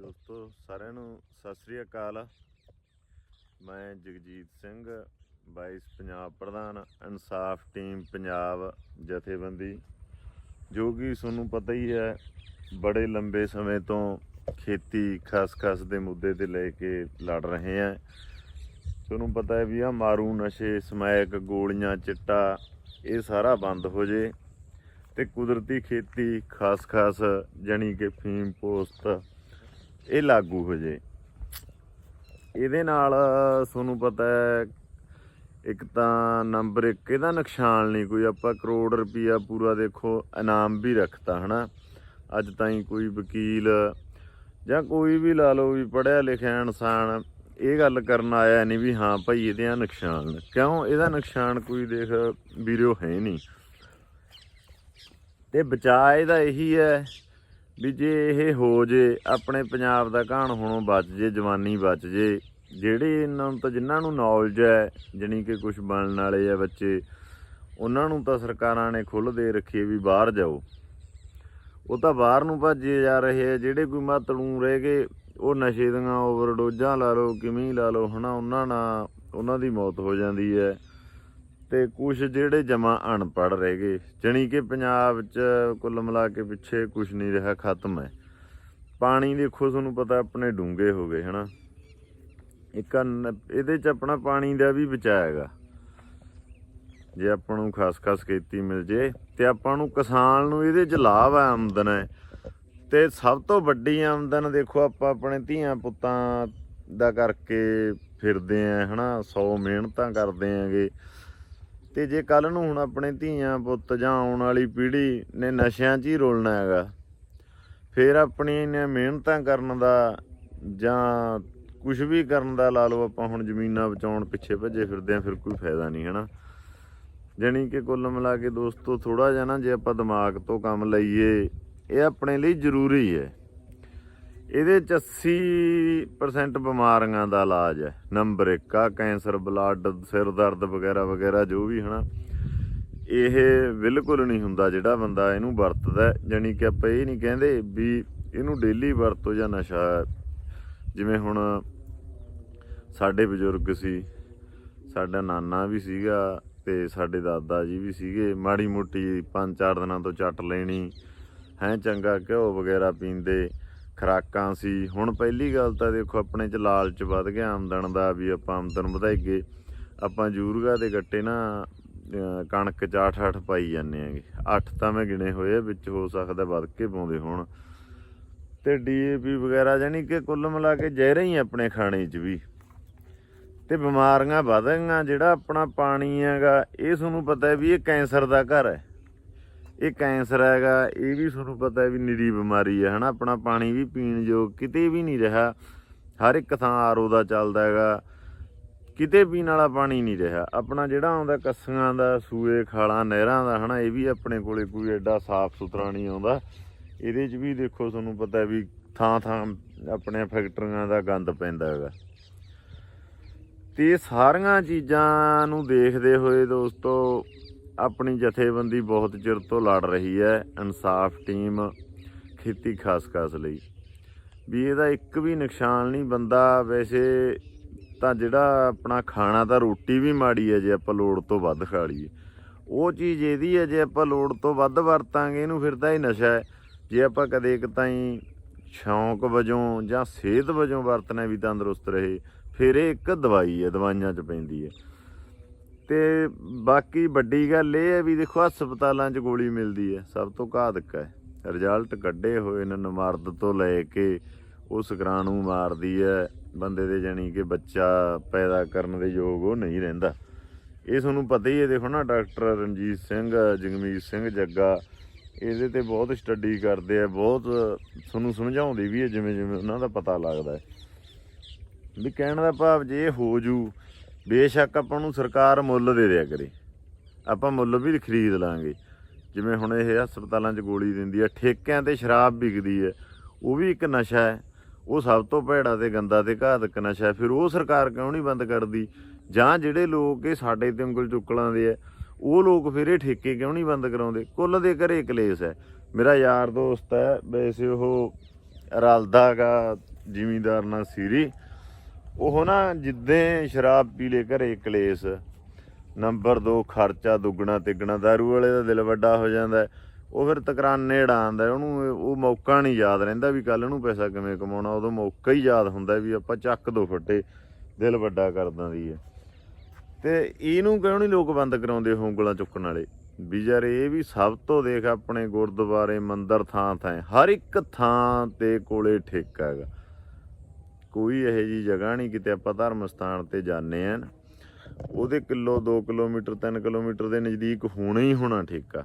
ਦੋਸਤੋ, ਸਾਰਿਆਂ ਨੂੰ ਸਤਿ ਸ੍ਰੀ ਅਕਾਲ। ਮੈਂ ਜਗਜੀਤ ਸਿੰਘ, ਵਾਈਸ ਪੰਜਾਬ ਪ੍ਰਧਾਨ, ਇਨਸਾਫ ਟੀਮ ਪੰਜਾਬ ਜਥੇਬੰਦੀ। ਜੋ ਕਿ ਤੁਹਾਨੂੰ ਪਤਾ ਹੀ ਹੈ, ਬੜੇ ਲੰਬੇ ਸਮੇਂ ਤੋਂ ਖੇਤੀ ਖਾਸ-ਖਾਸ ਦੇ ਮੁੱਦੇ ਤੇ ਲੈ ਕੇ ਲੜ ਰਹੇ ਆ ਤੁਹਾਨੂੰ ਪਤਾ ਹੈ ਵੀ ਆ ਮਾਰੂ ਨਸ਼ੇ, ਸਮੈਕ, ਗੋਲੀਆਂ, ਚਿੱਟਾ, ਇਹ ਸਾਰਾ ਬੰਦ ਹੋ ਜੇ ਤੇ ਕੁਦਰਤੀ ਖੇਤੀ ਖਾਸ-ਖਾਸ, ਜਾਣੀ ਕਿ ਫੀਮ ਪੋਸਤ ਇਹ ਲਾਗੂ ਹੋ ਜੇ। ਇਹਦੇ ਨਾਲ, ਤੁਹਾਨੂੰ ਪਤਾ ਹੈ, ਇੱਕ ਤਾਂ ਨੰਬਰ 1 ਇਹਦਾ ਨੁਕਸਾਨ ਨਹੀਂ ਕੋਈ। ਆਪਾਂ ਕਰੋੜ ਰੁਪਈਆ ਪੂਰਾ ਦੇਖੋ, ਇਨਾਮ ਵੀ ਰੱਖਤਾ, ਹਨਾ। ਅੱਜ ਤਾਈਂ ਕੋਈ ਵਕੀਲ ਜਾਂ ਕੋਈ ਵੀ ਲਾ ਲਓ ਵੀ ਪੜਿਆ ਲਿਖਿਆ ਇਨਸਾਨ, ਇਹ ਗੱਲ ਕਰਨ ਆਇਆ ਨਹੀਂ ਵੀ ਹਾਂ ਭਾਈ ਇਹਦੇ ਆ ਨੁਕਸਾਨ। ਕਿਉਂ? ਇਹਦਾ ਨੁਕਸਾਨ ਕੋਈ ਦੇਖ ਵੀਰੋ ਹੈ ਨਹੀਂ। ਤੇ ਬਚਾਅ ਇਹਦਾ ਇਹੀ ਹੈ ਵੀ ਜੇ ਇਹ ਹੋ ਜੇ, ਆਪਣੇ ਪੰਜਾਬ ਦਾ ਘਾਣ ਹੋਣੋਂ ਬਚ ਜੇ, ਜਵਾਨੀ ਬਚ ਜੇ, ਜਿਹੜੇ ਇਹਨਾਂ ਨੂੰ ਤਾਂ ਜਿਨ੍ਹਾਂ ਨੂੰ ਨੌਲੇਜ ਹੈ, ਜਾਣੀ ਕਿ ਕੁਝ ਬਣਨ ਵਾਲੇ ਆ ਬੱਚੇ, ਉਹਨਾਂ ਨੂੰ ਤਾਂ ਸਰਕਾਰਾਂ ਨੇ ਖੁੱਲ੍ਹ ਦੇ ਰੱਖੀ ਵੀ ਬਾਹਰ ਜਾਓ। ਉਹ ਤਾਂ ਬਾਹਰ ਨੂੰ ਭੱਜੇ ਜਾ ਰਹੇ ਆ, ਜਿਹੜੇ ਕੋਈ ਮਾਤੜੂ ਰਹਿ ਗਏ, ਉਹ ਨਸ਼ੇ ਦੀਆਂ ਓਵਰਡੋਜ਼ਾਂ ਲਾ ਲਓ, ਕਿਵੇਂ ਹੀ ਲਾ ਲਓ, ਹਨਾ, ਉਹਨਾਂ ਨਾਲ, ਉਹਨਾਂ ਦੀ ਮੌਤ ਹੋ ਜਾਂਦੀ ਹੈ। ਤੇ ਕੁਝ ਜਿਹੜੇ ਜਮਾ ਅਨਪੜ੍ਹ ਰਹਿ ਗਏ, ਜਣੀ ਕਿ ਪੰਜਾਬ 'ਚ ਕੁੱਲ ਮਿਲਾ ਕੇ ਪਿੱਛੇ ਕੁਝ ਨਹੀਂ ਰਿਹਾ, ਖਤਮ ਹੈ। ਪਾਣੀ ਦੇਖੋ, ਤੁਹਾਨੂੰ ਪਤਾ ਆਪਣੇ ਡੂੰਘੇ ਹੋ ਗਏ, ਹਨਾ? ਇੱਕ ਇਹਦੇ 'ਚ ਆਪਣਾ ਪਾਣੀ ਦਾ ਵੀ ਬਚਾਅ ਹੈਗਾ। ਜੇ ਆਪਾਂ ਨੂੰ ਖਾਸ-ਖਾਸ ਖੇਤੀ ਮਿਲ ਜੇ, ਤੇ ਆਪਾਂ ਨੂੰ ਕਿਸਾਨ ਨੂੰ ਇਹਦੇ 'ਚ ਲਾਭ ਹੈ, ਆਮਦਨ ਹੈ। ਤੇ ਸਭ ਤੋਂ ਵੱਡੀ ਆਮਦਨ ਦੇਖੋ, ਆਪਾਂ ਆਪਣੇ ਧੀਆਂ ਪੁੱਤਾਂ ਦਾ ਕਰਕੇ ਫਿਰਦੇ ਆ ਹਨਾ? 100 ਮਿਹਨਤਾਂ ਕਰਦੇ ਆਂਗੇ ਤੇ ਜੇ ਕੱਲ ਨੂੰ ਹੁਣ ਆਪਣੇ ਧੀਆਂ ਪੁੱਤ ਜਾਂ ਆਉਣ ਵਾਲੀ ਪੀੜ੍ਹੀ ਨੇ ਨਸ਼ਿਆਂ 'ਚ ਹੀ ਰੋਲਣਾ ਹੈਗਾ, ਫਿਰ ਆਪਣੀਆਂ ਇਹਨੇ ਮਿਹਨਤਾਂ ਕਰਨ ਦਾ ਜਾਂ ਕੁਝ ਵੀ ਕਰਨ ਦਾ ਲਾ ਲਓ ਆਪਾਂ ਹੁਣ ਜ਼ਮੀਨਾਂ ਬਚਾਉਣ ਪਿੱਛੇ ਭੱਜੇ ਫਿਰਦੇ ਆ ਫਿਰ ਕੋਈ ਫਾਇਦਾ ਨਹੀਂ, ਹੈਨਾ? ਜਾਣੀ ਕਿ ਕੁੱਲ ਮਿਲਾ ਕੇ ਦੋਸਤੋ ਥੋੜਾ ਜਿਹਾ ਨਾ ਜੇ ਆਪਾਂ ਦਿਮਾਗ ਤੋਂ ਕੰਮ ਲਈਏ, ਇਹ ਆਪਣੇ ਲਈ ਜ਼ਰੂਰੀ ਹੈ। ਇਹਦੇ ਚ 80% ਬਿਮਾਰੀਆਂ ਦਾ ਇਲਾਜ ਹੈ। ਨੰਬਰ 1 ਆ, ਕੈਂਸਰ, ਬਲੱਡ, ਸਿਰ ਦਰਦ ਵਗੈਰਾ ਵਗੈਰਾ ਜੋ ਵੀ, ਹਨਾ। ਇਹ ਬਿਲਕੁਲ ਨਹੀਂ ਹੁੰਦਾ ਜਿਹੜਾ ਬੰਦਾ ਇਹਨੂੰ ਵਰਤਦਾ ਹੈ। ਜਾਣੀ ਕਿ ਆਪਾਂ ਇਹ ਨਹੀਂ ਕਹਿੰਦੇ ਵੀ ਇਹਨੂੰ ਡੇਲੀ ਵਰਤੋ ਜਾਂ ਨਸ਼ਾ। ਜਿਵੇਂ ਹੁਣ ਸਾਡੇ ਬਜ਼ੁਰਗ ਸੀ, ਸਾਡਾ ਨਾਨਾ ਵੀ ਸੀਗਾ ਤੇ ਸਾਡੇ ਦਾਦਾ ਜੀ ਵੀ ਸੀਗੇ। ਮਾੜੀ ਮੋਟੀ ਪੰਜ ਚਾਰ ਦਿਨਾਂ ਤੋਂ ਚੱਟ ਲੈਣੀ, ਹੈ, ਚੰਗਾ ਘਿਓ ਵਗੈਰਾ ਪੀਂਦੇ। ਖਰਾਕਾਂ ਸੀ। ਹੁਣ ਪਹਿਲੀ ਗੱਲ ਤਾਂ ਦੇਖੋ, ਆਪਣੇ ਚ ਲਾਲਚ ਵੱਧ ਗਿਆ ਆਮਦਨ ਦਾ ਵੀ ਆਪਾਂ ਆਮਦਨ ਵਧਾਈਏ। ਆਪਾਂ ਜੂਰਗਾ ਦੇ ਗੱਟੇ ਨਾ ਕਣਕ ਚ ਅੱਠ ਅੱਠ ਪਾਈ ਜਾਂਦੇ ਆਂਗੇ ਅੱਠ ਤਾਂ ਮੈਂ ਗਿਣੇ ਹੋਏ ਵਿੱਚ ਹੋ ਸਕਦਾ ਵੱਧ ਕੇ ਪਾਉਂਦੇ ਹੋਣ। ਤੇ ਡੀਏਪੀ ਵਗੈਰਾ ਜਾਨੀ ਕਿ ਕੁੱਲ ਮਿਲਾ ਕੇ ਜ਼ਹਿਰ ਹੀ ਆਪਣੇ ਖਾਣੇ 'ਚ ਵੀ। ਤੇ ਬਿਮਾਰੀਆਂ ਵਧ ਗਈਆਂ, ਜਿਹੜਾ ਆਪਣਾ ਪਾਣੀ ਹੈਗਾ, ਇਹ ਤੁਹਾਨੂੰ ਪਤਾ ਵੀ ਇਹ ਕੈਂਸਰ ਦਾ ਘਰ ਹੈ। ਇਹ ਕੈਂਸਰ ਹੈਗਾ, ਇਹ ਵੀ ਤੁਹਾਨੂੰ ਪਤਾ ਹੈ ਵੀ ਨਿਰੀ ਬਿਮਾਰੀ ਹੈ ਹਨਾ? ਆਪਣਾ ਪਾਣੀ ਵੀ ਪੀਣ ਯੋਗ ਕਿਤੇ ਵੀ ਨਹੀਂ ਰਿਹਾ। ਹਰ ਇੱਕ ਥਾਂ ਆਰਓ ਦਾ ਚੱਲਦਾ ਹੈਗਾ। ਕਿਤੇ ਪੀਣ ਵਾਲਾ ਪਾਣੀ ਨਹੀਂ ਰਿਹਾ। ਆਪਣਾ ਜਿਹੜਾ ਆਉਂਦਾ ਕੱਸੀਆਂ ਦਾ, ਸੂਏ ਖਾਲਾਂ, ਨਹਿਰਾਂ ਦਾ, ਹਨਾ? ਇਹ ਵੀ ਆਪਣੇ ਕੋਲੇ ਕੋਈ ਐਡਾ ਸਾਫ਼ ਸੁਥਰਾ ਨਹੀਂ ਆਉਂਦਾ। ਇਹਦੇ 'ਚ ਵੀ ਦੇਖੋ, ਤੁਹਾਨੂੰ ਪਤਾ ਵੀ ਥਾਂ ਥਾਂ ਆਪਣੇ ਫੈਕਟਰੀਆਂ ਦਾ ਗੰਦ ਪੈਂਦਾ ਹੈਗਾ। ਤੇ ਸਾਰੀਆਂ ਚੀਜ਼ਾਂ ਨੂੰ ਦੇਖਦੇ ਹੋਏ ਦੋਸਤੋ ਆਪਣੀ ਜਥੇਬੰਦੀ ਬਹੁਤ ਚਿਰ ਤੋਂ ਲੜ ਰਹੀ ਹੈ, ਇਨਸਾਫ ਟੀਮ ਖੇਤੀ ਖਾਸ ਖਾਸ ਲਈ। ਵੀ ਇਹਦਾ ਇੱਕ ਵੀ ਨੁਕਸਾਨ ਨਹੀਂ ਬੰਦਾ, ਵੈਸੇ ਤਾਂ ਜਿਹੜਾ ਆਪਣਾ ਖਾਣਾ ਤਾਂ ਰੋਟੀ ਵੀ ਮਾੜੀ ਹੈ ਜੇ ਆਪਾਂ ਲੋੜ ਤੋਂ ਵੱਧ ਖਾ ਲਈਏ। ਉਹ ਚੀਜ਼ ਇਹਦੀ ਹੈ, ਜੇ ਆਪਾਂ ਲੋੜ ਤੋਂ ਵੱਧ ਵਰਤਾਂਗੇ, ਇਹਨੂੰ ਫਿਰ ਤਾਂ ਇਹ ਨਸ਼ਾ ਹੈ। ਜੇ ਆਪਾਂ ਕਦੇ ਇੱਕ ਤਾਂ ਹੀ ਸ਼ੌਂਕ ਵਜੋਂ ਜਾਂ ਸਿਹਤ ਵਜੋਂ ਵਰਤਣਾ ਵੀ ਤੰਦਰੁਸਤ ਰਹੇ, ਫਿਰ ਇਹ ਇੱਕ ਦਵਾਈ ਹੈ, ਦਵਾਈਆਂ 'ਚ ਪੈਂਦੀ ਹੈ। ਤੇ ਬਾਕੀ ਵੱਡੀ ਗੱਲ ਇਹ ਹੈ ਵੀ ਦੇਖੋ, ਹਸਪਤਾਲਾਂ 'ਚ ਗੋਲੀ ਮਿਲਦੀ ਹੈ। ਸਭ ਤੋਂ ਘਾਤਕ ਹੈ। ਰਿਜ਼ਲਟ ਕੱਢੇ ਹੋਏ ਨੇ ਨਮਾਰਦ ਤੋਂ ਲੈ ਕੇ ਉਹ ਸਕਰਾਣੂ ਮਾਰਦੀ ਹੈ। ਬੰਦੇ ਦੇ ਜਾਣੀ ਕਿ ਬੱਚਾ ਪੈਦਾ ਕਰਨ ਦੇ ਯੋਗ ਉਹ ਨਹੀਂ ਰਹਿੰਦਾ। ਇਹ ਤੁਹਾਨੂੰ ਪਤਾ ਹੀ ਹੈ, ਦੇਖੋ ਨਾ, ਡਾਕਟਰ ਰਣਜੀਤ ਸਿੰਘ, ਜਗਮੀਤ ਸਿੰਘ ਜੱਗਾ, ਇਹਦੇ ਤੇ ਬਹੁਤ ਸਟੱਡੀ ਕਰਦੇ ਆ। ਬਹੁਤ ਤੁਹਾਨੂੰ ਸਮਝਾਉਂਦੇ ਵੀ ਹੈ ਜਿਵੇਂ ਜਿਵੇਂ ਉਹਨਾਂ ਦਾ ਪਤਾ ਲੱਗਦਾ ਹੈ। ਵੀ ਕਹਿਣ ਦਾ ਭਾਵ ਜੇ ਇਹ ਹੋ ਜੂ ਬੇਸ਼ੱਕ ਆਪਾਂ ਨੂੰ ਸਰਕਾਰ ਮੁੱਲ ਦੇ ਦਿਆ ਕਰੇ। ਆਪਾਂ ਮੁੱਲ ਵੀ ਖਰੀਦ ਲਾਂਗੇ। ਜਿਵੇਂ ਹੁਣ ਇਹ ਹਸਪਤਾਲਾਂ 'ਚ ਗੋਲੀ ਦਿੰਦੀ ਹੈ ਠੇਕਿਆਂ ਤੇ ਸ਼ਰਾਬ ਵਿਕਦੀ ਹੈ ਉਹ ਵੀ ਇੱਕ ਨਸ਼ਾ ਹੈ। ਉਹ ਸਭ ਤੋਂ ਭੈੜਾ ਤੇ ਗੰਦਾ ਤੇ ਘਾਤਕ ਨਸ਼ਾ ਹੈ। ਫਿਰ ਉਹ ਸਰਕਾਰ ਕਿਉਂ ਨਹੀਂ ਬੰਦ ਕਰਦੀ? ਜਾਂ ਜਿਹੜੇ ਲੋਕ ਇਹ ਸਾਡੇ ਤੇ ਉਂਗਲ ਚੁੱਕਲਾਂਦੇ ਆ, ਉਹ ਲੋਕ ਫਿਰ ਇਹ ਠੇਕੇ ਕਿਉਂ ਨਹੀਂ ਬੰਦ ਕਰਾਉਂਦੇ? ਕੁੱਲ ਦੇ ਘਰੇ ਕਲੇਸ਼ ਹੈ। ਮੇਰਾ ਯਾਰ ਦੋਸਤ ਹੈ, ਵੈਸੇ ਉਹ ਰਲਦਾਗਾ ਜ਼ਿਮੀਂਦਾਰ ਨਾਲ ਸੀਰੀ। ਉਹ ਨਾ ਜਿੱਦੇ ਸ਼ਰਾਬ ਪੀ ਲੇ ਘਰੇ ਕਲੇਸ਼, ਨੰਬਰ 2 ਖਰਚਾ ਦੁੱਗਣਾ ਤਿੱਗਣਾ, ਦਾਰੂ ਵਾਲੇ ਦਾ ਦਿਲ ਵੱਡਾ ਹੋ ਜਾਂਦਾ, ਉਹ ਫਿਰ ਤਕਰਾਨੇ ਡਾਂਦਾ ਉਹਨੂੰ ਉਹ ਮੌਕਾ ਨਹੀਂ ਯਾਦ ਰਹਿੰਦਾ ਵੀ ਕੱਲ ਨੂੰ ਪੈਸਾ ਕਿਵੇਂ ਕਮਾਉਣਾ, ਉਦੋਂ ਮੌਕਾ ਹੀ ਯਾਦ ਹੁੰਦਾ ਵੀ ਆਪਾਂ ਚੱਕ ਦੋ ਫੱਟੇ, ਦਿਲ ਵੱਡਾ ਕਰਦਾਂ ਦੀ ਹੈ ਤੇ ਇਹਨੂੰ ਕਿਉਂ ਨਹੀਂ ਲੋਕ ਬੰਦ ਕਰਾਉਂਦੇ ਹੋਂਗਲਾਂ ਚੁੱਕਣ ਵਾਲੇ? ਵੀ ਯਾਰ ਇਹ ਵੀ ਸਭ ਤੋਂ ਦੇਖ ਆਪਣੇ ਗੁਰਦੁਆਰੇ ਮੰਦਰ ਥਾਂ ਥਾਂ ਹਰ ਇੱਕ ਥਾਂ ਤੇ ਕੋਲੇ ਠੇਕਾ ਹੈਗਾ। ਕੋਈ ਇਹੋ ਜੀ ਜਗ੍ਹਾ ਨਹੀਂ, ਕਿਤੇ ਆਪਾਂ ਧਰਮ ਸਥਾਨ ਤੇ ਜਾਂਦੇ ਆਂ ਉਹਦੇ ਕਿਲੋ 2 ਕਿਲੋਮੀਟਰ 3 ਕਿਲੋਮੀਟਰ ਦੇ ਨਜ਼ਦੀਕ ਹੋਣਾ ਹੀ ਹੋਣਾ ਠੇਕਾ।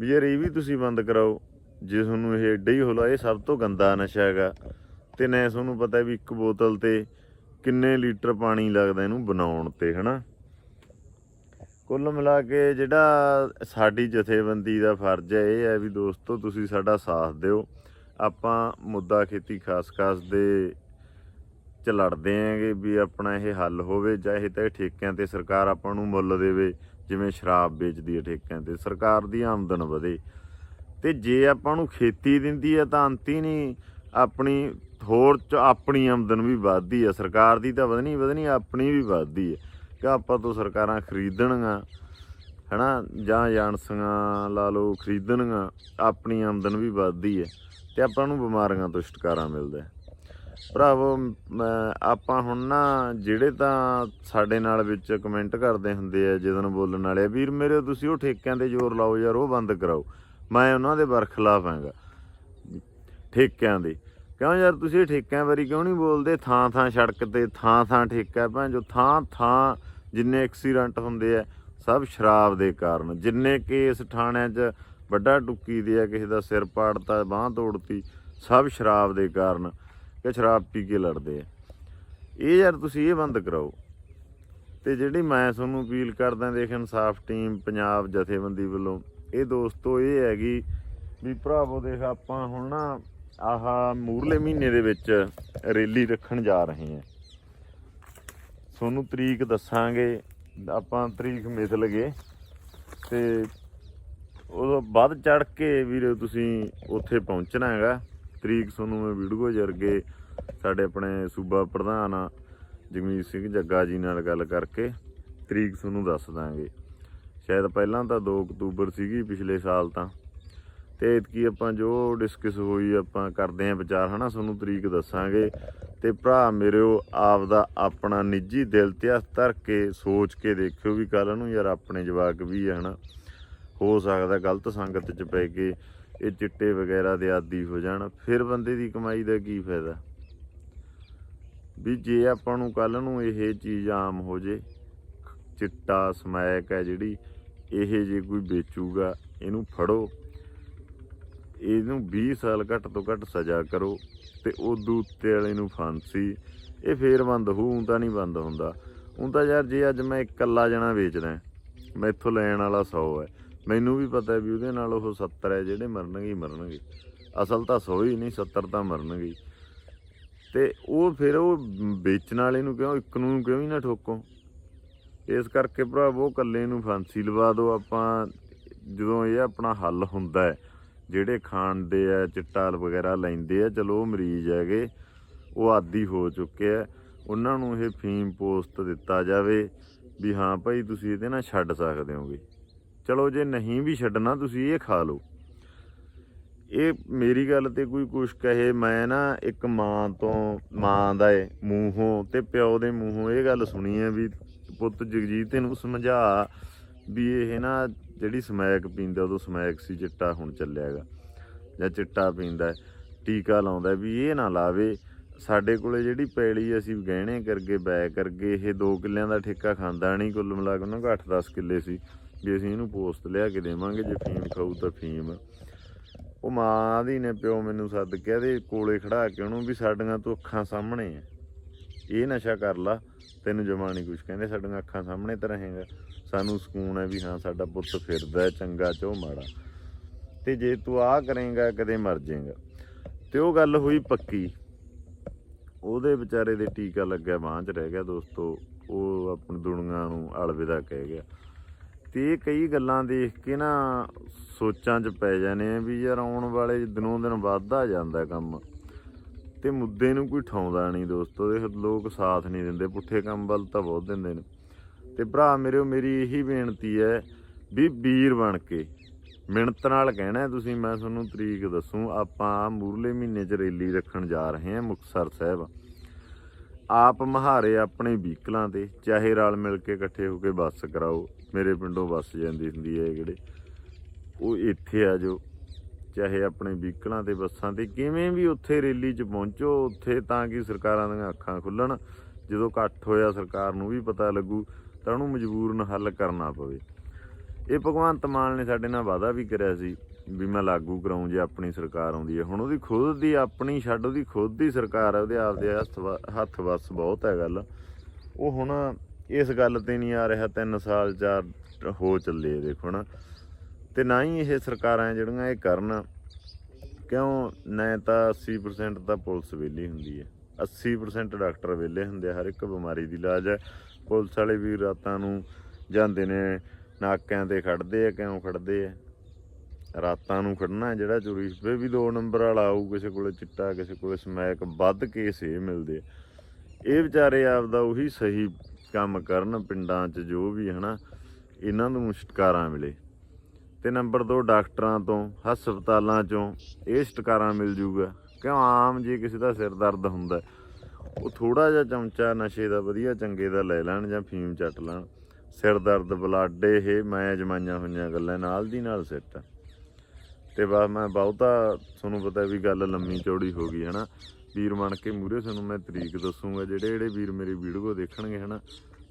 ਵੀ ਯਾਰ ਇਹ ਵੀ ਤੁਸੀਂ ਬੰਦ ਕਰਾਓ। ਜੇ ਤੁਹਾਨੂੰ ਇਹ ਏਡਾ ਹੀ ਹੋਲਾ, ਇਹ ਸਭ ਤੋਂ ਗੰਦਾ ਨਸ਼ਾ ਹੈਗਾ। ਤੇ ਨਾ ਤੁਹਾਨੂੰ ਪਤਾ ਵੀ ਇੱਕ ਬੋਤਲ ਤੇ ਕਿੰਨੇ ਲੀਟਰ ਪਾਣੀ ਲੱਗਦਾ ਇਹਨੂੰ ਬਣਾਉਣ ਤੇ, ਹਨਾ? ਕੁੱਲ ਮਿਲਾ ਕੇ ਜਿਹੜਾ ਸਾਡੀ ਜਥੇਬੰਦੀ ਦਾ ਫਰਜ਼ ਹੈ, ਇਹ ਹੈ ਵੀ ਦੋਸਤੋ, ਤੁਸੀਂ ਸਾਡਾ ਸਾਥ ਦਿਓ। ਆਪਾਂ ਮੁੱਦਾ ਖੇਤੀ ਖਾਸ-ਖਾਸ ਦੇ ਚ ਲੜਦੇ ਆਂਗੇ ਵੀ ਆਪਣਾ ਇਹ ਹੱਲ ਹੋਵੇ ਚਾਹੇ ਤਾਂ ਇਹ ਠੇਕਿਆਂ ਤੇ ਸਰਕਾਰ ਆਪਾਂ ਨੂੰ ਮੁੱਲ ਦੇਵੇ, ਜਿਵੇਂ ਸ਼ਰਾਬ ਵੇਚਦੀ ਹੈ ਠੇਕਿਆਂ ਤੇ, ਸਰਕਾਰ ਦੀ ਆਮਦਨ ਵਧੇ। ਤੇ ਜੇ ਆਪਾਂ ਨੂੰ ਖੇਤੀ ਦਿੰਦੀ ਹੈ ਤਾਂ ਅੰਤੀ ਨਹੀਂ ਆਪਣੀ ਹੋਰ ਚ ਆਪਣੀ ਆਮਦਨ ਵੀ ਵੱਧਦੀ ਹੈ। ਸਰਕਾਰ ਦੀ ਤਾਂ ਵਧਣੀ ਵਧਣੀ ਆਪਣੀ ਵੀ ਵੱਧਦੀ ਹੈ। ਕਿ ਆਪਾਂ ਤੋਂ ਸਰਕਾਰਾਂ ਖਰੀਦਣਗੀਆਂ, ਹਨਾ? ਜਾਂ ਏਜੰਸੀਆਂ ਲਾ ਲਓ ਖਰੀਦਣਗਾ ਆਪਣੀ ਆਮਦਨ ਵੀ ਵੱਧਦੀ ਹੈ। ਤੇ ਆਪਾਂ ਨੂੰ ਬਿਮਾਰੀਆਂ ਤੋਂ ਛੁਟਕਾਰਾ ਮਿਲਦਾ ਹੈ। ਭਰਾਵੋ ਆਪਾਂ ਹੁਣ ਨਾ ਜਿਹੜੇ ਤਾਂ ਸਾਡੇ ਨਾਲ ਵਿੱਚ ਕਮੈਂਟ ਕਰਦੇ ਹੁੰਦੇ ਆ ਜਦੋਂ ਬੋਲਣ ਵਾਲੇ ਆ, ਵੀਰ ਮੇਰੇ ਤੁਸੀਂ ਉਹ ਠੇਕਿਆਂ ਤੇ ਜ਼ੋਰ ਲਾਓ ਯਾਰ ਉਹ ਬੰਦ ਕਰਾਓ। ਮੈਂ ਉਹਨਾਂ ਦੇ ਬਰਖਲਾਫ ਹਾਂਗਾ। ਠੇਕਿਆਂ ਦੇ। ਕਿਉਂ ਯਾਰ ਤੁਸੀਂ ਠੇਕਿਆਂ ਬਾਰੇ ਕਿਉਂ ਨਹੀਂ ਬੋਲਦੇ? ਥਾਂ ਥਾਂ ਸੜਕ ਤੇ ਥਾਂ ਥਾਂ ਠੇਕਾ ਭਾਂ ਜੋ ਥਾਂ ਥਾਂ ਜਿੰਨੇ ਐਕਸੀਡੈਂਟ ਹੁੰਦੇ ਆ ਸਭ ਸ਼ਰਾਬ ਦੇ ਕਾਰਨ। ਜਿੰਨੇ ਕੇਸ ਥਾਣਿਆਂ 'ਚ ਵੱਡਾ ਟੁੱਕੀ ਦੇ ਆ, ਕਿਸੇ ਦਾ ਸਿਰ ਪਾੜਤਾ, ਬਾਹ ਤੋੜਤੀ, ਸਭ ਸ਼ਰਾਬ ਦੇ ਕਾਰਨ ਕਿ ਸ਼ਰਾਬ ਪੀ ਕੇ ਲੜਦੇ ਆ। ਇਹ ਯਾਰ ਤੁਸੀਂ ਇਹ ਬੰਦ ਕਰਾਓ। ਤੇ ਜਿਹੜੀ ਮੈਂ ਤੁਹਾਨੂੰ ਅਪੀਲ ਕਰਦਾ, ਦੇਖ ਇਨਸਾਫ ਟੀਮ ਪੰਜਾਬ ਜਥੇਬੰਦੀ ਵੱਲੋਂ, ਇਹ ਦੋਸਤੋ, ਇਹ ਹੈਗੀ ਵੀ ਭਰਾਵੋ, ਦੇਖ ਆਪਾਂ ਹੁਣ ਨਾ ਆਹ ਮੂਰਲੇ ਮਹੀਨੇ ਦੇ ਵਿੱਚ ਰੈਲੀ ਰੱਖਣ ਜਾ ਰਹੇ ਹਾਂ ਤੁਹਾਨੂੰ ਤਰੀਕ ਦੱਸਾਂਗੇ, ਆਪਾਂ ਤਰੀਕ ਮਿਥ ਲਗੇ, ਤੇ ਉਦੋਂ ਵੱਧ ਚੜ ਕੇ ਵੀਰੇ ਤੁਸੀਂ ਉੱਥੇ ਪਹੁੰਚਣਾ ਹੈਗਾ। ਤਰੀਕ ਤੁਹਾਨੂੰ ਮੈਂ ਵੀਡੀਓ ਜਰਗੇ ਸਾਡੇ ਆਪਣੇ ਸੂਬਾ ਪ੍ਰਧਾਨ ਜਗਮੀਤ ਸਿੰਘ ਜੱਗਾ ਜੀ ਨਾਲ ਗੱਲ ਕਰਕੇ ਤਰੀਕ ਤੁਹਾਨੂੰ ਦੱਸ ਦਾਂਗੇ। ਸ਼ਾਇਦ ਪਹਿਲਾਂ ਤਾਂ 2 ਅਕਤੂਬਰ ਸੀਗੀ ਪਿਛਲੇ ਸਾਲ ਤਾਂ। ਤੇ ਇਤਕੀ ਆਪਾਂ ਜੋ ਡਿਸਕਸ ਹੋਈ ਆਪਾਂ ਕਰਦੇ ਆਂ ਵਿਚਾਰ, ਹਨਾ? ਤੁਹਾਨੂੰ ਤਰੀਕ ਦੱਸਾਂਗੇ। ਤੇ ਭਰਾ ਮੇਰਿਓ ਆਪ ਦਾ ਆਪਣਾ ਨਿੱਜੀ ਦਿਲ ਤੇ ਹੱਥ ਧਰ ਕੇ ਸੋਚ ਕੇ ਦੇਖਿਓ ਵੀ ਕੱਲ ਨੂੰ ਯਾਰ ਆਪਣੇ ਜਵਾਕ ਵੀ ਹੈ ਹਨਾ? ਹੋ ਸਕਦਾ ਗਲਤ ਸੰਗਤ ਚ ਪੈ ਕੇ ਇਹ ਚਿੱਟੇ ਵਗੈਰਾ ਦੇ ਆਦੀ ਹੋ ਜਾਣ। ਫਿਰ ਬੰਦੇ ਦੀ ਕਮਾਈ ਦਾ ਕੀ ਫਾਇਦਾ? ਵੀ ਜੇ ਆਪਾਂ ਨੂੰ ਕੱਲ ਨੂੰ ਇਹ ਚੀਜ਼ ਆਮ ਹੋ ਜੇ, ਚਿੱਟਾ, ਸਮੈਕ ਹੈ ਜਿਹੜੀ, ਇਹ ਜੇ ਕੋਈ ਵੇਚੂਗਾ, ਇਹਨੂੰ ਫੜੋ। ਇਹਨੂੰ 20 ਸਾਲ ਘੱਟ ਤੋਂ ਘੱਟ ਸਜ਼ਾ ਕਰੋ ਤੇ ਉਦੋਂ ਉੱਤੇ ਵਾਲੇ ਨੂੰ ਫਾਂਸੀ। ਇਹ ਫੇਰ ਬੰਦ ਹੋਊ, ਊਂ ਤਾਂ ਨਹੀਂ ਬੰਦ ਹੁੰਦਾ। ਹੁਣ ਤਾਂ ਯਾਰ ਜੇ ਅੱਜ ਮੈਂ ਇਕੱਲਾ ਜਣਾ ਵੇਚਦਾ ਮੈਂ ਇੱਥੋਂ ਲੈਣ ਵਾਲਾ 100 ਹੈ। ਮੈਨੂੰ ਵੀ ਪਤਾ ਵੀ ਉਹਦੇ ਨਾਲ ਉਹ 70 ਹੈ, ਜਿਹੜੇ ਮਰਨਗੇ ਹੀ ਮਰਨਗੇ। ਅਸਲ ਤਾਂ 100 ਹੀ ਨਹੀਂ 70 ਤਾਂ ਮਰਨਗੇ ਹੀ। ਤੇ ਉਹ ਫਿਰ ਉਹ ਵੇਚਣ ਵਾਲੇ ਨੂੰ ਕਿਉਂ, ਇੱਕ ਨੂੰ ਕਿਉਂ ਹੀ ਨਾ ਠੋਕੋ? ਇਸ ਕਰਕੇ ਭਰਾਵੋ ਕੱਲੇ ਨੂੰ ਫਾਂਸੀ ਲਵਾ ਦਿਓ। ਆਪਾਂ ਜਦੋਂ ਇਹ ਆਪਣਾ ਹੱਲ ਹੁੰਦਾ ਹੈ, ਜਿਹੜੇ ਖਾਣ ਦੇ ਆ, ਚਿੱਟਾ ਵਗੈਰਾ ਲੈਂਦੇ ਆ, ਚਲੋ ਉਹ ਮਰੀਜ਼ ਹੈਗੇ, ਉਹ ਆਦੀ ਹੋ ਚੁੱਕੇ ਆ। ਉਹਨਾਂ ਨੂੰ ਇਹ ਫੀਮ ਪੋਸਟ ਦਿੱਤਾ ਜਾਵੇ ਵੀ ਹਾਂ ਭਾਈ, ਤੁਸੀਂ ਇਹਦੇ ਨਾਲ ਛੱਡ ਸਕਦੇ ਹੋਗੇ। ਚਲੋ ਜੇ ਨਹੀਂ ਵੀ ਛੱਡਣਾ ਤੁਸੀਂ ਇਹ ਖਾ ਲਓ। ਇਹ ਮੇਰੀ ਗੱਲ ਤੇ ਕੋਈ ਕੁਛ ਕਹੇ, ਮੈਂ ਨਾ ਇੱਕ ਮਾਂ ਤੋਂ, ਮਾਂ ਦਾ ਏ ਮੂੰਹੋਂ ਤੇ ਪਿਓ ਦੇ ਮੂੰਹੋਂ ਇਹ ਗੱਲ ਸੁਣੀ ਹੈ ਵੀ ਪੁੱਤ ਜਗਜੀਤ ਇਹਨੂੰ ਸਮਝਾ ਵੀ ਇਹ ਨਾ ਜਿਹੜੀ ਸਮੈਕ ਪੀਂਦਾ, ਉਦੋਂ ਸਮੈਕ ਸੀ, ਚਿੱਟਾ ਹੁਣ ਚੱਲਿਆਗਾ ਜਾਂ ਚਿੱਟਾ ਪੀਂਦਾ, ਟੀਕਾ ਲਾਉਂਦਾ ਵੀ ਇਹ ਨਾ ਲਾਵੇ। ਸਾਡੇ ਕੋਲੇ ਜਿਹੜੀ ਪੈਲੀ ਅਸੀਂ ਗਹਿਣੇ ਕਰਕੇ ਬੈ ਕਰਕੇ ਇਹ 2 ਕਿੱਲਿਆਂ ਦਾ ਠੇਕਾ ਖਾਂਦਾ ਨਹੀਂ ਕੁੱਲ ਮਿਲਾ ਕੇ ਉਹਨਾਂ ਕੋਲ 8-10 ਕਿੱਲੇ ਸੀ। ਵੀ ਅਸੀਂ ਇਹਨੂੰ ਪੋਸਟ ਲਿਆ ਕੇ ਦੇਵਾਂਗੇ, ਜੇ ਫੀਮ ਖਾਊ ਤਾਂ ਫੀਮ। ਉਹ ਮਾਂ ਦੀ ਨੇ ਪਿਓ ਮੈਨੂੰ ਸੱਦ ਕੇ ਇਹਦੇ ਕੋਲੇ ਖੜਾ ਕੇ ਉਹਨੂੰ ਵੀ ਸਾਡੀਆਂ ਤੋਂ ਅੱਖਾਂ ਸਾਹਮਣੇ ਆ। ਇਹ ਨਸ਼ਾ ਕਰ ਲਾ, ਤੈਨੂੰ ਜਮਾ ਨਹੀਂ ਕੁਝ ਕਹਿੰਦੇ, ਸਾਡੀਆਂ ਅੱਖਾਂ ਸਾਹਮਣੇ ਤਾਂ ਰਹੇਗਾ। ਸਾਨੂੰ ਸਕੂਨ ਹੈ ਵੀ ਹਾਂ, ਸਾਡਾ ਪੁੱਤ ਫਿਰਦਾ ਚੰਗਾ ਚੋ ਮਾੜਾ। ਤੇ ਜੇ ਤੂੰ ਆਹ ਕਰੇਂਗਾ, ਕਦੇ ਮਰ ਜਾਏਗਾ ਤੇ ਉਹ ਗੱਲ ਹੋਈ ਪੱਕੀ। ਉਹਦੇ ਵਿਚਾਰੇ ਦੇ ਟੀਕਾ ਲੱਗਿਆ, ਬਾਂਹ 'ਚ ਰਹਿ ਗਿਆ ਦੋਸਤੋ। ਉਹ ਆਪਣੀ ਦੁਨੀਆ ਨੂੰ ਅਲਵਿਦਾ ਕਹਿ ਗਿਆ। ਤੇ ਇਹ ਕਈ ਗੱਲਾਂ ਦੇਖ ਕੇ ਨਾ ਸੋਚਾਂ 'ਚ ਪੈ ਜਾਣੇ ਆ ਵੀ ਯਾਰ ਆਉਣ ਵਾਲੇ ਦਿਨੋਂ ਦਿਨ ਵੱਧਦਾ ਜਾਂਦਾ ਕੰਮ। ਤੇ ਮੁੱਦੇ ਨੂੰ ਕੋਈ ਠਾਉਂਦਾ ਨਹੀਂ ਦੋਸਤੋ, ਇਹ ਲੋਕ ਸਾਥ ਨਹੀਂ ਦਿੰਦੇ, ਪੁੱਠੇ ਕੰਮ ਵੱਲ ਤਾਂ ਬਹੁਤ ਦਿੰਦੇ ਨੇ। ਤੇ ਭਰਾ ਮੇਰੇ, ਮੇਰੀ ਇਹੀ ਬੇਨਤੀ ਹੈ ਵੀ ਵੀਰ ਬਣ ਕੇ, ਮਿਹਨਤ ਨਾਲ ਕਹਿਣਾ ਤੁਸੀਂ, ਮੈਂ ਤੁਹਾਨੂੰ ਤਰੀਕ ਦੱਸੂ, ਆਪਾਂ ਮੂਰਲੇ ਮਹੀਨੇ 'ਚ ਰੈਲੀ ਰੱਖਣ ਜਾ ਰਹੇ ਹਾਂ ਮੁਕਤਸਰ ਸਾਹਿਬ। ਆਪ ਮਹਾਰੇ ਆਪਣੇ ਵਹੀਕਲਾਂ ਤੇ, ਚਾਹੇ ਰਲ ਮਿਲ ਕੇ ਇਕੱਠੇ ਹੋ ਕੇ ਬੱਸ ਕਰਾਓ। ਮੇਰੇ ਪਿੰਡੋਂ ਬੱਸ ਜਾਂਦੀ ਹੁੰਦੀ ਹੈ ਜਿਹੜੇ। ਉਹ ਇੱਥੇ ਆ ਜੋ ਚਾਹੇ ਆਪਣੇ ਵਹੀਕਲਾਂ ਤੇ ਬੱਸਾਂ ਤੇ, ਕਿਵੇਂ ਵੀ ਉੱਥੇ ਰੈਲੀ 'ਚ ਪਹੁੰਚੋ, ਉੱਥੇ ਤਾਂ ਕਿ ਸਰਕਾਰਾਂ ਦੀਆਂ ਅੱਖਾਂ ਖੁੱਲਣ। ਜਦੋਂ ਇਕੱਠ ਹੋਇਆ ਸਰਕਾਰ ਨੂੰ ਵੀ ਪਤਾ ਲੱਗੂ, ਤਾਂ ਉਹਨੂੰ ਮਜਬੂਰਨ ਹੱਲ ਕਰਨਾ ਪਵੇ। ਇਹ ਭਗਵੰਤ ਮਾਨ ਨੇ ਸਾਡੇ ਨਾਲ ਵਾਅਦਾ ਵੀ ਕਰਿਆ ਸੀ ਵੀ ਮੈਂ ਲਾਗੂ ਕਰਾਉਂ ਜੇ ਆਪਣੀ ਸਰਕਾਰ ਆਉਂਦੀ ਹੈ। ਹੁਣ ਉਹਦੀ ਖੁਦ ਦੀ ਆਪਣੀ ਛੱਡ, ਉਹਦੀ ਖੁਦ ਦੀ ਸਰਕਾਰ ਹੈ ਉਹਦੇ ਆਪਦੇ ਹੱਥ ਵ- ਹੱਥ ਵੱਸ ਬਹੁਤ ਹੈ ਗੱਲ। ਉਹ ਹੁਣ ਇਸ ਗੱਲ ਤੇ ਨਹੀਂ ਆ ਰਿਹਾ 3 ਸਾਲ ਚਾਰ ਹੋ ਚੱਲੇ ਦੇਖੋ ਨਾ। ਤੇ ਨਾ ਹੀ ਇਹ ਸਰਕਾਰਾਂ ਜਿਹੜੀਆਂ ਇਹ ਕਰਨ, ਕਿਉਂ? ਨਾ ਤਾਂ 80% ਤਾਂ ਪੁਲਿਸ ਵਿਹਲੀ ਹੁੰਦੀ ਹੈ 80% ਡਾਕਟਰ ਵਿਹਲੇ ਹੁੰਦੇ ਆ, ਹਰ ਇੱਕ ਬਿਮਾਰੀ ਦੀ ਇਲਾਜ ਹੈ ਪੁਲਿਸ ਵਾਲੇ ਵੀ ਰਾਤਾਂ ਨੂੰ ਜਾਂਦੇ ਨੇ, ਨਾਕਿਆਂ ਤੇ ਖੜਦੇ ਆ, ਕਿਉਂ ਖੜਦੇ ਆ? ਰਾਤਾਂ ਨੂੰ ਖੜਨਾ ਜਿਹੜਾ ਚੋਰੀ ਛਪੇ ਵੀ ਦੋ ਨੰਬਰ ਵਾਲਾ ਆਊ, ਕਿਸੇ ਕੋਲੇ ਚਿੱਟਾ, ਕਿਸੇ ਕੋਲੇ ਸਮੈਕ, ਵੱਧ ਕੇਸ ਇਹ ਮਿਲਦੇ ਇਹ ਵਿਚਾਰੇ ਆਪਦਾ ਉਹੀ ਸਹੀ ਕੰਮ ਕਰਨ ਪਿੰਡਾਂ 'ਚ ਜੋ ਵੀ, ਹਨਾ, ਇਹਨਾਂ ਨੂੰ ਛੁਟਕਾਰਾ ਮਿਲੇ। ਤੇ ਨੰਬਰ 2 ਡਾਕਟਰਾਂ ਤੋਂ, ਹਸਪਤਾਲਾਂ 'ਚੋਂ ਇਹ ਛੁਟਕਾਰਾ ਮਿਲ ਜੂਗਾ। ਕਿਉਂ? ਆਮ ਜੇ ਕਿਸੇ ਦਾ ਸਿਰ ਦਰਦ ਹੁੰਦਾ, ਉਹ ਥੋੜਾ ਜਿਹਾ ਚਮਚਾ ਨਸ਼ੇ ਦਾ ਵਧੀਆ, ਚੰਗੇ ਦਾ ਲੈ ਲੈਣ ਜਾਂ ਫੀਮ ਚੱਟ ਲੈਣ। ਸਿਰ ਦਰਦ, ਬਲੱਡ, ਇਹ ਮੈਂ ਜਮਾਈਆਂ ਹੋਈਆਂ ਗੱਲਾਂ ਨਾਲ ਦੀ ਨਾਲ ਸਿੱਟ। ਤੇ ਬਸ ਮੈਂ ਬਹੁਤਾ, ਤੁਹਾਨੂੰ ਪਤਾ ਵੀ ਗੱਲ ਲੰਮੀ ਚੌੜੀ ਹੋ ਗਈ, ਹਨਾ। ਵੀਰ ਬਣ ਕੇ ਮੂਰੇ ਤੁਹਾਨੂੰ ਮੈਂ ਤਰੀਕ ਦੱਸੂਗਾ, ਜਿਹੜੇ ਜਿਹੜੇ ਵੀਰ ਮੇਰੀ ਵੀਡੀਓ ਦੇਖਣਗੇ ਹਨਾ,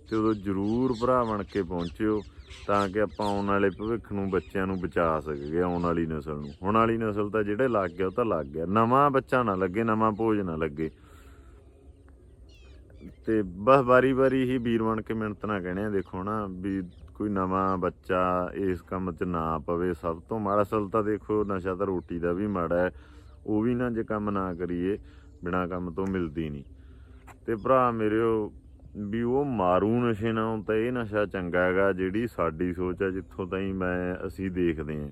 ਤੇ ਉਦੋਂ ਜਰੂਰ ਭਰਾ ਬਣ ਕੇ ਪਹੁੰਚਿਓ, ਤਾਂ ਕਿ ਆਪਾਂ ਆਉਣ ਵਾਲੇ ਭਵਿੱਖ ਨੂੰ ਬੱਚਿਆਂ ਨੂੰ ਬਚਾ ਸਕੀਏ ਆਉਣ ਵਾਲੀ ਨਸਲ ਨੂੰ। ਹੁਣ ਵਾਲੀ ਨਸਲ ਤਾਂ ਜਿਹੜੇ ਲੱਗ ਗਿਆ, ਉਹ ਤਾਂ ਲੱਗ ਗਿਆ। ਨਵਾਂ ਬੱਚਾ ਨਾ ਲੱਗੇ, ਨਵਾਂ ਭੋਜ ਨਾ ਲੱਗੇ। ਤੇ ਬਸ ਵਾਰੀ ਵਾਰੀ ਹੀ ਵੀਰ ਬਣ ਕੇ ਮਿਹਨਤ ਨਾ ਕਹਿਣੇ ਆ ਦੇਖੋ ਨਾ ਵੀ ਕੋਈ ਨਵਾਂ ਬੱਚਾ ਇਸ ਕੰਮ 'ਚ ਨਾ ਪਵੇ। ਸਭ ਤੋਂ ਮਾੜਾ ਅਸਲ ਤਾਂ ਦੇਖੋ, ਨਸ਼ਾ ਤਾਂ ਰੋਟੀ ਦਾ ਵੀ ਮਾੜਾ ਹੈ, ਉਹ ਵੀ ਨਾ ਜੇ ਕੰਮ ਨਾ ਕਰੀਏ। ਬਿਨਾ ਕੰਮ ਤੋਂ ਮਿਲਦੀ ਨਹੀਂ। ਤੇ ਭਰਾ ਮੇਰਿਓ, ਵੀ ਉਹ ਮਾਰੂ ਨਸ਼ੇ ਨਾਲੋਂ ਤਾਂ ਇਹ ਨਸ਼ਾ ਚੰਗਾ ਹੈਗਾ ਜਿਹੜੀ ਸਾਡੀ ਸੋਚ ਹੈ ਜਿੱਥੋਂ ਤਾਈਂ ਮੈਂ ਅਸੀਂ ਦੇਖਦੇ ਹਾਂ।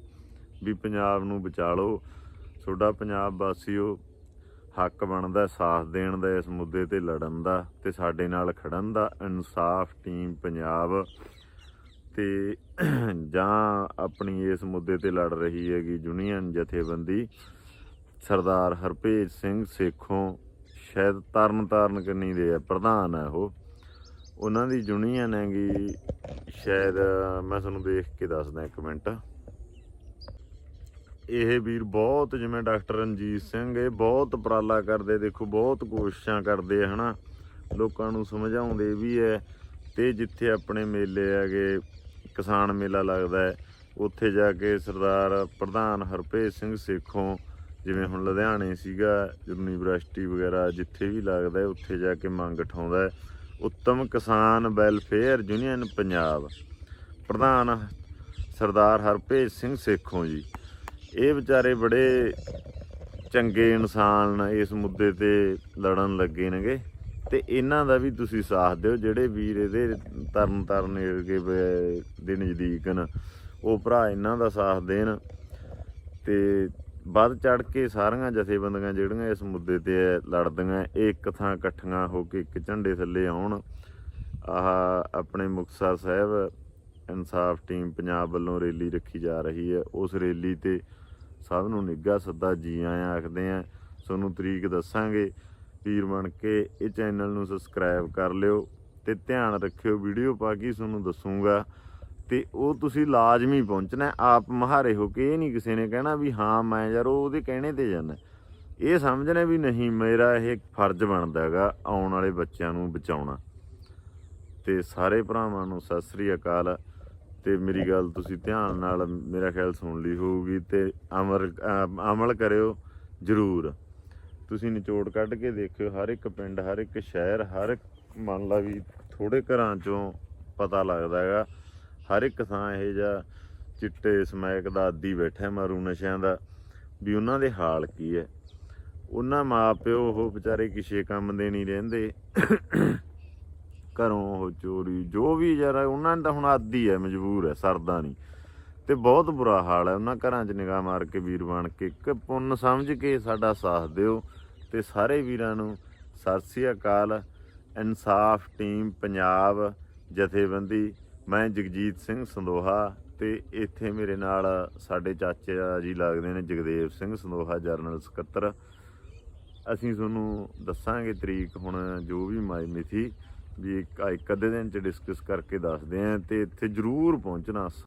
ਵੀ ਪੰਜਾਬ ਨੂੰ ਬਚਾ ਲਓ। ਤੁਹਾਡਾ ਪੰਜਾਬ ਵਾਸੀਓ, ਹੱਕ ਬਣਦਾ, ਸਾਥ ਦੇਣ ਦਾ, ਇਸ ਮੁੱਦੇ ਤੇ ਲੜਨ ਦਾ ਤੇ ਸਾਡੇ ਨਾਲ ਖੜਨ ਦਾ। ਇਨਸਾਫ ਟੀਮ ਪੰਜਾਬ ਤੇ ਜਾਂ ਆਪਣੀ ਇਸ ਮੁੱਦੇ ਤੇ ਲੜ ਰਹੀ ਹੈਗੀ ਯੂਨੀਅਨ ਜਥੇਬੰਦੀ। ਸਰਦਾਰ ਹਰਪੇਜ ਸਿੰਘ ਸੇਖੋਂ ਸ਼ਾਇਦ ਤਰਨ ਤਾਰਨ ਕੰਨੀ ਦੇ ਆ, ਪ੍ਰਧਾਨ ਹੈ ਉਹ। ਉਹਨਾਂ ਦੀ ਯੂਨੀਅਨ ਹੈਗੀ ਸ਼ਾਇਦ, ਮੈਂ ਤੁਹਾਨੂੰ ਦੇਖ ਕੇ ਦੱਸਦਾ ਇੱਕ ਮਿੰਟ। ਇਹ ਵੀਰ ਬਹੁਤ ਜਿਵੇਂ ਡਾਕਟਰ ਰਣਜੀਤ ਸਿੰਘ, ਇਹ ਬਹੁਤ ਉਪਰਾਲਾ ਕਰਦੇ, ਦੇਖੋ, ਬਹੁਤ ਕੋਸ਼ਿਸ਼ਾਂ ਕਰਦੇ ਆ, ਹਨਾ। ਲੋਕਾਂ ਨੂੰ ਸਮਝਾਉਂਦੇ ਵੀ ਹੈ ਤੇ ਜਿੱਥੇ ਆਪਣੇ ਮੇਲੇ ਹੈਗੇ, ਕਿਸਾਨ ਮੇਲਾ ਲੱਗਦਾ, ਉੱਥੇ ਜਾ ਕੇ ਸਰਦਾਰ ਪ੍ਰਧਾਨ ਹਰਪੇਜ ਸਿੰਘ ਸੇਖੋਂ ਜਿਵੇਂ ਹੁਣ ਲੁਧਿਆਣੇ ਸੀਗਾ, ਯੂਨੀਵਰਸਿਟੀ ਵਗੈਰਾ ਜਿੱਥੇ ਵੀ ਲੱਗਦਾ ਉੱਥੇ ਜਾ ਕੇ ਮੰਗ ਉਠਾਉਂਦਾ ਉੱਤਮ ਕਿਸਾਨ ਵੈਲਫੇਅਰ ਯੂਨੀਅਨ ਪੰਜਾਬ। ਪ੍ਰਧਾਨ ਸਰਦਾਰ ਹਰਪੇਜ ਸਿੰਘ ਸੇਖੋਂ ਜੀ। ਇਹ ਵਿਚਾਰੇ ਬੜੇ ਚੰਗੇ ਇਨਸਾਨ ਇਸ ਮੁੱਦੇ ਤੇ ਲੜਨ ਲੱਗੇ ਨੇਗੇ। ਤੇ ਇਹਨਾਂ ਦਾ ਵੀ ਤੁਸੀਂ ਸਾਥ ਦਿਓ, ਜਿਹੜੇ ਵੀਰ ਇਹਦੇ ਤਰਨ ਤਰਨ ਏਰਗੇ ਦੇ ਨਜ਼ਦੀਕ ਨੇ, ਉਹ ਭਰਾ ਇਹਨਾਂ ਦਾ ਸਾਥ ਦੇਣ। ਤੇ ਵੱਧ ਚੜ ਕੇ ਸਾਰੀਆਂ ਜਥੇਬੰਦੀਆਂ ਜਿਹੜੀਆਂ ਇਸ ਮੁੱਦੇ ਤੇ ਲੜਦੀਆਂ ਇਹ ਇੱਕ ਥਾਂ ਇਕੱਠੀਆਂ ਹੋ ਕੇ ਇੱਕ ਝੰਡੇ ਥੱਲੇ ਆਉਣ, ਆਹ ਆਪਣੇ ਮੁਕਤਸਰ ਸਾਹਿਬ ਇਨਸਾਫ ਟੀਮ ਪੰਜਾਬ ਵੱਲੋਂ ਰੈਲੀ ਰੱਖੀ ਜਾ ਰਹੀ ਹੈ। ਉਸ ਰੈਲੀ ਤੇ ਸਭ ਨੂੰ ਨਿੱਘਾ ਸੱਦਾ ਜੀ ਆਇਆਂ ਆਖਦੇ ਆ ਤੁਹਾਨੂੰ ਤਰੀਕ ਦੱਸਾਂਗੇ। ਵੀਰ ਬਣ ਕੇ ਇਹ ਚੈਨਲ ਨੂੰ ਸਬਸਕ੍ਰਾਈਬ ਕਰ ਲਿਓ ਤੇ ਧਿਆਨ ਰੱਖਿਓ, ਵੀਡੀਓ ਪਾ ਕੇ ਤੁਹਾਨੂੰ ਦੱਸੂਗਾ। ਤੇ ਉਹ ਤੁਸੀਂ ਲਾਜ਼ਮੀ ਪਹੁੰਚਣਾ ਆਪ ਮਹਾਰੇ ਹੋ ਕੇ ਇਹ ਨਹੀਂ ਕਿਸੇ ਨੇ ਕਹਿਣਾ ਵੀ ਹਾਂ, ਮੈਂ ਯਾਰ, ਉਹ ਉਹਦੇ ਕਹਿਣੇ ਤੇ ਜਾਣਾ ਇਹ ਸਮਝਣਾ ਵੀ ਨਹੀਂ, ਮੇਰਾ ਇਹ ਫਰਜ਼ ਬਣਦਾ ਹੈਗਾ ਆਉਣ ਵਾਲੇ ਬੱਚਿਆਂ ਨੂੰ ਬਚਾਉਣਾ। ਤੇ ਸਾਰੇ ਭਰਾਵਾਂ ਨੂੰ ਸਤਿ ਸ੍ਰੀ ਅਕਾਲ। ਤੇ ਮੇਰੀ ਗੱਲ ਤੁਸੀਂ ਧਿਆਨ ਨਾਲ ਮੇਰਾ ਖਿਆਲ ਸੁਣ ਲਈ ਹੋਊਗੀ ਤੇ ਅਮਰ ਅਮਲ ਕਰਿਓ ਜ਼ਰੂਰ। ਤੁਸੀਂ ਨਿਚੋੜ ਕੱਢ ਕੇ ਦੇਖਿਓ, ਹਰ ਇੱਕ ਪਿੰਡ, ਹਰ ਇੱਕ ਸ਼ਹਿਰ, ਹਰ ਇੱਕ ਮੰਨ ਲਾ ਵੀ ਥੋੜੇ ਘਰਾਂ ਚੋਂ ਪਤਾ ਲੱਗਦਾ ਹੈਗਾ ਹਰ ਇੱਕ ਥਾਂ ਇਹ ਜਿਹਾ ਚਿੱਟੇ ਸਮੈਕ ਦਾ ਆਦੀ ਬੈਠਾ ਮਾਰੂ ਨਸ਼ਿਆਂ ਦਾ, ਵੀ ਉਹਨਾਂ ਦੇ ਹਾਲ ਕੀ ਹੈ? ਉਹਨਾਂ ਮਾਪਿਓ ਉਹ ਵਿਚਾਰੇ ਕਿਸੇ ਕੰਮ ਦੇ ਨਹੀਂ ਰਹਿੰਦੇ। ਘਰੋਂ ਉਹ ਚੋਰੀ, ਜੋ ਵੀ ਯਾਰ ਉਹਨਾਂ ਨੇ ਤਾਂ ਹੁਣ ਆਦੀ ਹੈ, ਮਜਬੂਰ ਹੈ, ਸਰਦਾ ਨਹੀਂ। ਤੇ ਬਹੁਤ ਬੁਰਾ ਹਾਲ ਹੈ, ਉਹਨਾਂ ਘਰਾਂ 'ਚ ਨਿਗਾਹ ਮਾਰ ਕੇ ਵੀਰ ਬਣ ਕੇ, ਇੱਕ ਪੁੰਨ ਸਮਝ ਕੇ ਸਾਡਾ ਸਾਥ ਦਿਓ। ਤੇ ਸਾਰੇ ਵੀਰਾਂ ਨੂੰ ਸਤਿ ਸ੍ਰੀ ਅਕਾਲ। ਇਨਸਾਫ ਟੀਮ ਪੰਜਾਬ ਜਥੇਬੰਦੀ ਮੈਂ ਜਗਜੀਤ ਸਿੰਘ ਸੰਦੋਹਾ ਤੇ ਇੱਥੇ ਮੇਰੇ ਨਾਲ ਸਾਡੇ ਚਾਚਾ ਜੀ ਲੱਗਦੇ ਨੇ ਜਗਦੇਵ ਸਿੰਘ ਸੰਦੋਹਾ ਜਰਨਲ ਸਕੱਤਰ। ਅਸੀਂ ਤੁਹਾਨੂੰ ਦੱਸਾਂਗੇ ਤਰੀਕ ਹੁਣ, ਜੋ ਵੀ ਮਾਈ ਮਿਥੀ ਵੀ ਇੱਕ ਅੱਧੇ ਦਿਨ ਚ ਡਿਸਕਸ ਕਰਕੇ ਦੱਸਦੇ ਆਂ ਤੇ ਇੱਥੇ ਜ਼ਰੂਰ ਪਹੁੰਚਣਾ।